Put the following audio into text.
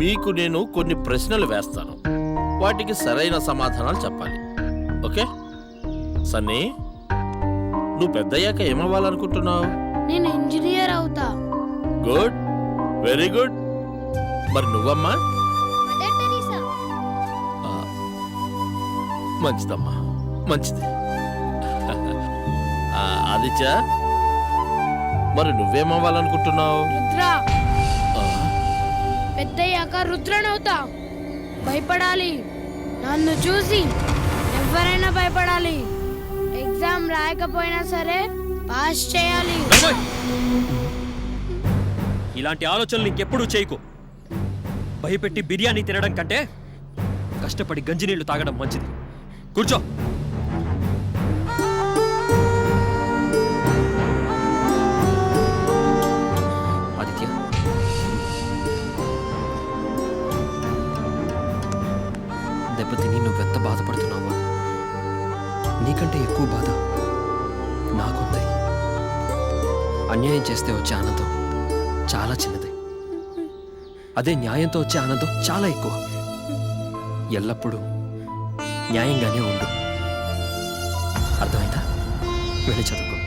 మీకు నేను కొన్ని ప్రశ్నలు వేస్తాను. వాటికి సరైన సమాధానాలు చెప్పాలి. ఓకే? సన్నీ నువ్వు పెద్దయ్యాక ఏమవ్వాలనుకుంటున్నావు? నేను ఇంజనీర్ అవుతా. గుడ్. Very good. మరి నువ్వమ్మా? మంచిదమ్మా. మంచిది. ఆదిత్య మరి నువ్వేమవ్వాలనుకుంటున్నావు? పెద్దయ్యాక రుద్రనవుతా. భయపడాలి. నన్ను చూసి ఎవరైనా భయపడాలి. ఎగ్జామ్ రాయకపోయినా సరే పాస్ చేయాలి. ఇలాంటి ఆలోచనలు ఇంకెప్పుడు చేయకు. భయపెట్టి బిర్యానీ తినడం కంటే కష్టపడి గంజినీళ్ళు తాగడం మంచిది. కూర్చో. దెబ్బతిని నువ్వెంత బాధపడుతున్నావో? నీకంటే ఎక్కువ బాధ నాకుంది. అన్యాయం చేస్తే వచ్చే ఆనందం చాలా చిన్నది. అదే న్యాయంతో వచ్చే ఆనందం చాలా ఎక్కువ. ఎల్లప్పుడూ న్యాయంగానే ఉండు. అర్థమైందా? వెళ్ళి చదువుకో.